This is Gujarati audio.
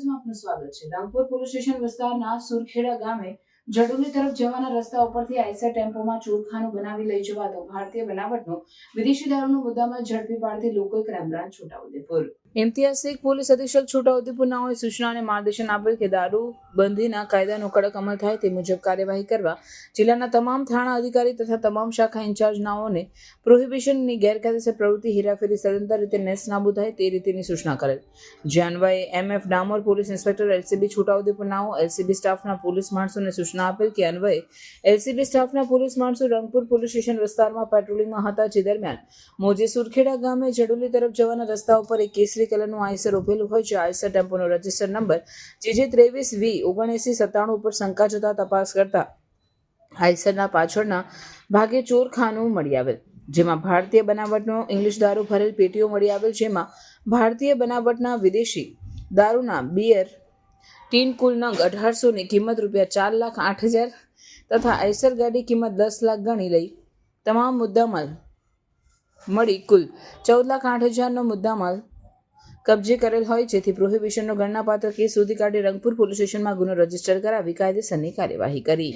ન્યૂઝમાં આપનું સ્વાગત છે. રામપુર પોલીસ સ્ટેશન વિસ્તારના સુરખેડા ગામે જડોલી તરફ જવાના રસ્તા ઉપરથી આઈસર ટેમ્પોમાં ચોરખાનું બનાવી લઈ જવાતો ભારતીય બનાવટનો વિદેશી દારૂનો મુદ્દામાં ઝડપી પાડતી local crime branch Chhotaudepur. Imtiyaz police અધિક્ષક છોટાઉદેપુરના હોય સૂચના અને માર્ગદર્શન આપેલ કે દારૂ બંધીના કાયદાનો કડક અમલ થાય તે મુજબ કાર્યવાહી કરવા જિલ્લાના તમામ થાણા અધિકારી તથા તમામ શાખા ઇન્ચાર્જનાઓને પ્રોહિબિશનની ગેરકાયદેસર પ્રવૃત્તિ, હેરાફેરી, સદંતર રીતે નેસ્તનાબૂદ થાય તે રીતેની સૂચના કરેલ. જે અન્વયે MF Damor police inspector LCB Chhotaudepur નાઓ, LCB સ્ટાફના પોલીસ માણસોને સૂચના આપેલ કે અન્વયે એલસીબી સ્ટાફના પોલીસ માણસો રંગપુર પોલીસ સ્ટેશન વિસ્તારમાં પેટ્રોલિંગમાં હતા. જે દરમિયાન મોજે સુરખેડા ગામે જડોલી તરફ જવાના રસ્તા ઉપર એક કેસરી કલરનું આઈસર ઉભેલું હોય છે. આઈસર ટેમ્પોનો રજિસ્ટર નંબર જે ત્રેવીસ વી ઓગણએસી સત્તાણું ઉપર શંકા જતા તપાસ કરતા આઈસરના પાછળના ભાગે ચોરખાનું મળી આવેલ, જેમાં ભારતીય બનાવટનો ઇંગ્લિશ દારૂ ભરેલ પેટીઓ મળી આવેલ, જેમાં ભારતીય બનાવટના વિદેશી દારૂના બિયર ટીન કુલ નંગ અઢારસોની કિંમત રૂપિયા ચાર લાખ આઠ હજાર તથા આઈસર ગાડી કિંમત દસ લાખ ગણી લઈ. તમામ મુદ્દામાલ મળી કુલ ચૌદ લાખ આઠ હજારનો મુદ્દામાલ કબજે કરેલ હોય જેથી પ્રોહિબિશનનો ગણનાપાત્ર કેસ સુધી કાઢી રંગપુર પોલીસ સ્ટેશનમાં ગુનો રજિસ્ટર કરાવી કાયદેસરની કાર્યવાહી કરી.